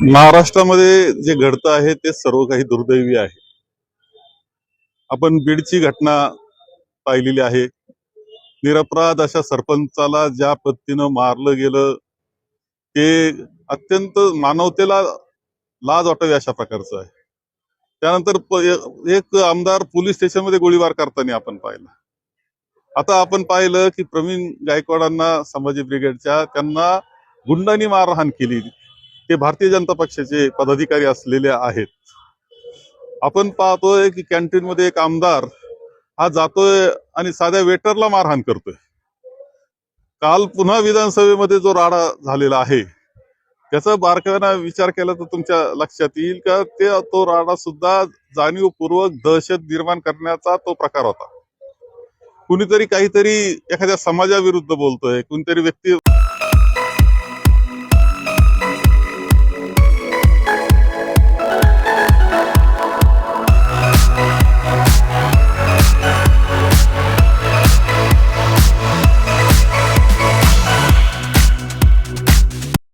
महाराष्ट्रामध्ये जे घडतं आहे ते सर्व काही दुर्दैवी आहे. आपण बीडची घटना पाहिलेली आहे. निरपराध अशा सरपंचाला ज्या पद्धतीनं मारलं गेलं ते अत्यंत मानवतेला लाज वाटावी अशा प्रकारचं आहे. त्यानंतर एक आमदार पोलीस स्टेशनमध्ये गोळीबार करताना आपण पाहिलं. आता आपण पाहिलं की प्रवीण गायकवाडांना संभाजी ब्रिगेडच्या त्यांना गुंडांनी मारहाण केली. ते भारतीय जनता पक्षाचे पदाधिकारी असलेले आहेत. आपण पाहतोय की कॅन्टीन मध्ये एक आमदार हा जातोय आणि साध्या वेटरला मारहाण करतोय. काल पुन्हा विधानसभेमध्ये जो राडा झालेला आहे त्याचा बारकाना विचार केला तर तुमच्या लक्षात येईल का? ते तो राडा सुद्धा जाणीवपूर्वक दहशत निर्माण करण्याचा तो प्रकार होता. कुणीतरी काहीतरी एखाद्या समाजाविरुद्ध बोलतोय कुणीतरी व्यक्ती